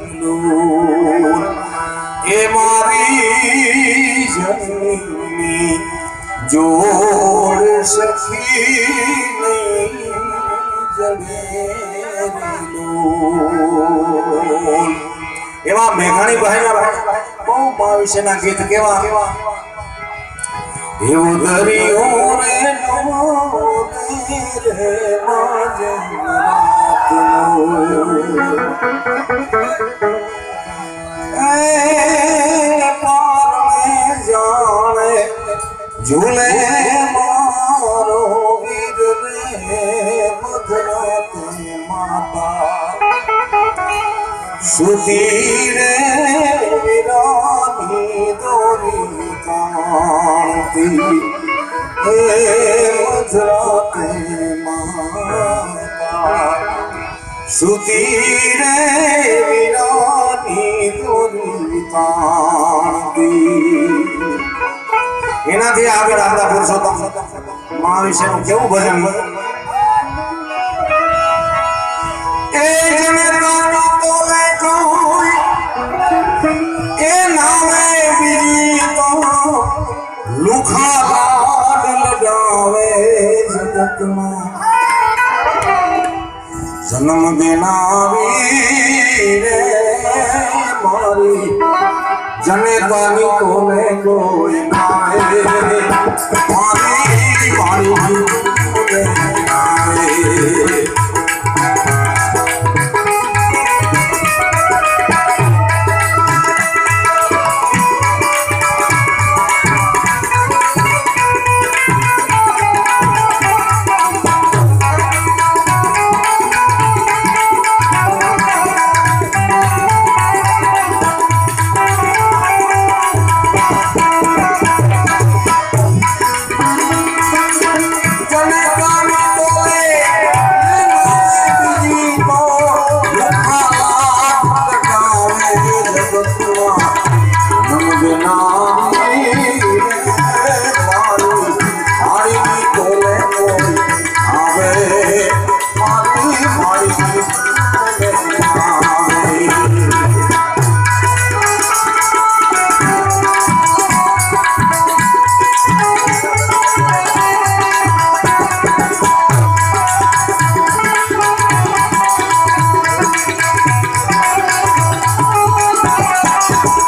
જડેલું એ મારી જન્મી જોડ સખી એવા મેઘાણી ભાઈના બહુ મા વિશેના ગીત કેવા? એવું દરિયો રે નો રે જાણે ঝুলে মারো বিরলে মধুরাতে মাতা সুধীরে বিরানি দরি কান্তি হে মধুরাতে। વિરાની દોરી એનાથી આગળ આપણા પુરુષોત્તમ મા વિશેનું કેવું ભજન એ જને તારો તોલે કોઈ એ નામે બીજી તો લુખા લગાવે જગતમાં. জন্ম দিনারে মরি। জনে তানি কোনে কই নাই মরি মরি